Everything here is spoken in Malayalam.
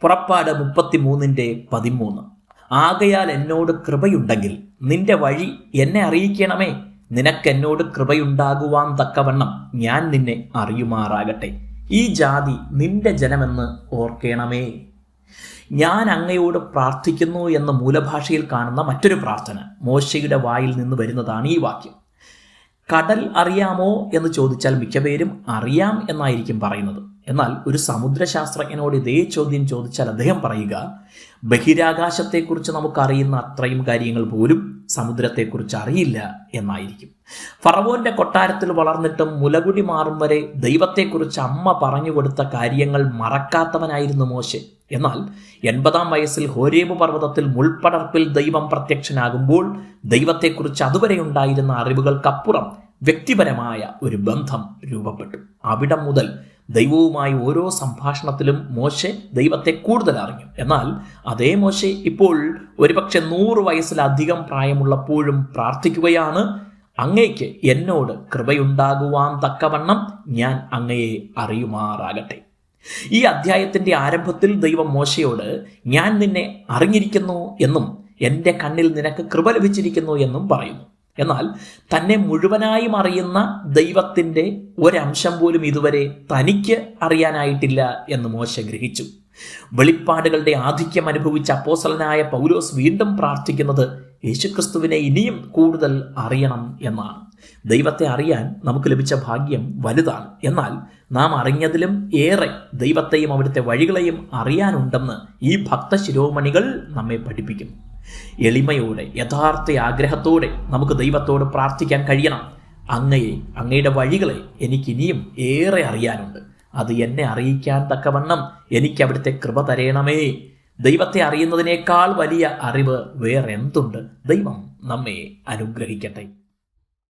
പുറപ്പാട് മുപ്പത്തിമൂന്നിന്റെ പതിമൂന്ന്. ആകയാൽ എന്നോട് കൃപയുണ്ടെങ്കിൽ നിന്റെ വഴി എന്നെ അറിയിക്കണമേ. നിനക്കെന്നോട് കൃപയുണ്ടാകുവാൻ തക്കവണ്ണം ഞാൻ നിന്നെ അറിയുമാറാകട്ടെ. ഈ ജാതി നിന്റെ ജനമെന്ന് ഓർക്കണമേ. ഞാൻ അങ്ങയോട് പ്രാർത്ഥിക്കുന്നു എന്ന മൂലഭാഷയിൽ കാണുന്ന മറ്റൊരു പ്രാർത്ഥന മോശയുടെ വായിൽ നിന്ന് വരുന്നതാണ് ഈ വാക്യം. കടൽ അറിയാമോ എന്ന് ചോദിച്ചാൽ മിക്കപേരും അറിയാം എന്നായിരിക്കും പറയുന്നത്. എന്നാൽ ഒരു സമുദ്രശാസ്ത്രജ്ഞനോട് ഇതേ ചോദ്യം ചോദിച്ചാൽ അദ്ദേഹം പറയുക ബഹിരാകാശത്തെക്കുറിച്ച് നമുക്കറിയുന്ന അത്രയും കാര്യങ്ങൾ പോലും സമുദ്രത്തെക്കുറിച്ച് അറിയില്ല എന്നായിരിക്കും. ഫറവോന്റെ കൊട്ടാരത്തിൽ വളർന്നിട്ടും മുലകുടി മാറും വരെ ദൈവത്തെക്കുറിച്ച് അമ്മ പറഞ്ഞു കൊടുത്ത കാര്യങ്ങൾ മറക്കാത്തവനായിരുന്നു മോശെ. എന്നാൽ എൺപതാം വയസ്സിൽ ഹോരേബ് പർവതത്തിൽ മുൾപ്പടർപ്പിൽ ദൈവം പ്രത്യക്ഷനാകുമ്പോൾ ദൈവത്തെക്കുറിച്ച് അതുവരെ ഉണ്ടായിരുന്ന അറിവുകൾക്കപ്പുറം വ്യക്തിപരമായ ഒരു ബന്ധം രൂപപ്പെട്ടു. അവിടം മുതൽ ദൈവവുമായി ഓരോ സംഭാഷണത്തിലും മോശെ ദൈവത്തെ കൂടുതൽ അറിഞ്ഞു. എന്നാൽ അതേ മോശെ ഇപ്പോൾ ഒരുപക്ഷെ നൂറ് വയസ്സിലധികം പ്രായമുള്ളപ്പോഴും പ്രാർത്ഥിക്കുകയാണ്. അങ്ങയ്ക്ക് എന്നോട് കൃപയുണ്ടാകുവാൻ തക്കവണ്ണം ഞാൻ അങ്ങയെ അറിയുമാറാകട്ടെ. ഈ അധ്യായത്തിന്റെ ആരംഭത്തിൽ ദൈവം മോശയോട് ഞാൻ നിന്നെ അറിഞ്ഞിരിക്കുന്നു എന്നും എന്റെ കണ്ണിൽ നിനക്ക് കൃപ ലഭിച്ചിരിക്കുന്നു എന്നും പറയുന്നു. എന്നാൽ തന്നെ മുഴുവനായും അറിയുന്ന ദൈവത്തിന്റെ ഒരംശം പോലും ഇതുവരെ തനിക്ക് അറിയാനായിട്ടില്ല എന്ന് മോശ ഗ്രഹിച്ചു. വെളിപ്പാടുകളുടെ ആധിക്യം അനുഭവിച്ച അപ്പോസലനായ പൗലോസ് വീണ്ടും പ്രാർത്ഥിക്കുന്നത് യേശുക്രിസ്തുവിനെ ഇനിയും കൂടുതൽ അറിയണം എന്നാണ്. ദൈവത്തെ അറിയാൻ നമുക്ക് ലഭിച്ച ഭാഗ്യം വലുതാണ്. എന്നാൽ നാം അറിഞ്ഞതിലും ഏറെ ദൈവത്തെയും അവിടുത്തെ വഴികളെയും അറിയാനുണ്ടെന്ന് ഈ ഭക്തശിരോമണികൾ നമ്മെ പഠിപ്പിക്കുന്നു എളിമയോടെ യഥാർത്ഥ ആഗ്രഹത്തോടെ നമുക്ക് ദൈവത്തോട് പ്രാർത്ഥിക്കാൻ കഴിയണം. അങ്ങയെ അങ്ങയുടെ വഴികളെ എനിക്കിനിയും ഏറെ അറിയാനുണ്ട്. അത് എന്നെ അറിയിക്കാൻ തക്കവണ്ണം എനിക്ക് അവിടുത്തെ കൃപ തരയണമേ ദൈവത്തെ അറിയുന്നതിനേക്കാൾ വലിയ അറിവ് വേറെ എന്തുണ്ട് ദൈവം നമ്മെ അനുഗ്രഹിക്കട്ടെ.